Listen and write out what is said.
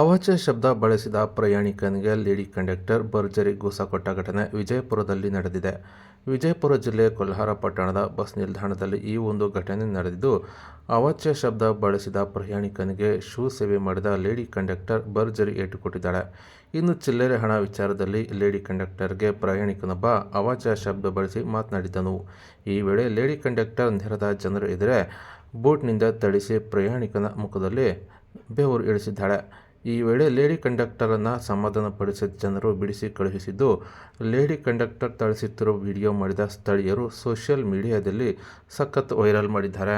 ಅವಾಚ್ಯ ಶಬ್ದ ಬಳಸಿದ ಪ್ರಯಾಣಿಕನಿಗೆ ಲೇಡಿ ಕಂಡಕ್ಟರ್ ಭರ್ಜರಿ ಗೂಸ ಕೊಟ್ಟ ಘಟನೆ ವಿಜಯಪುರದಲ್ಲಿ ನಡೆದಿದೆ. ವಿಜಯಪುರ ಜಿಲ್ಲೆಯ ಕೊಲ್ಹಾರ ಪಟ್ಟಣದ ಬಸ್ ನಿಲ್ದಾಣದಲ್ಲಿ ಈ ಒಂದು ಘಟನೆ ನಡೆದಿದ್ದು, ಅವಾಚ್ಯ ಶಬ್ದ ಬಳಸಿದ ಪ್ರಯಾಣಿಕನಿಗೆ ಶೂ ಸೇವೆ ಮಾಡಿದ ಲೇಡಿ ಕಂಡಕ್ಟರ್ ಭರ್ಜರಿ ಏಟು ಕೊಟ್ಟಿದ್ದಾಳೆ. ಇನ್ನು ಚಿಲ್ಲರೆ ಹಣ ವಿಚಾರದಲ್ಲಿ ಲೇಡಿ ಕಂಡಕ್ಟರ್ಗೆ ಪ್ರಯಾಣಿಕನೊಬ್ಬ ಅವಾಚ್ಯ ಶಬ್ದ ಬಳಸಿ ಮಾತನಾಡಿದ್ದನು. ಈ ವೇಳೆ ಲೇಡಿ ಕಂಡಕ್ಟರ್ ನೆರೆದ ಜನರು ಎದುರೇ ಬೋಟ್ನಿಂದ ತಡಿಸಿ ಪ್ರಯಾಣಿಕನ ಮುಖದಲ್ಲಿ ಬೆವರು ಇಳಿಸಿದ್ದಾಳೆ. ಈ ವೇಳೆ ಲೇಡಿ ಕಂಡಕ್ಟರನ್ನು ಸಮಾಧಾನಪಡಿಸಿದ ಜನರು ಬಿಡಿಸಿ ಕಳುಹಿಸಿದ್ದು, ಲೇಡಿ ಕಂಡಕ್ಟರ್ ಥಳಿಸುತ್ತಿರುವ ವಿಡಿಯೋ ಮಾಡಿದ ಸ್ಥಳೀಯರು ಸೋಷಿಯಲ್ ಮೀಡಿಯಾದಲ್ಲಿ ಸಖತ್ ವೈರಲ್ ಮಾಡಿದ್ದಾರೆ.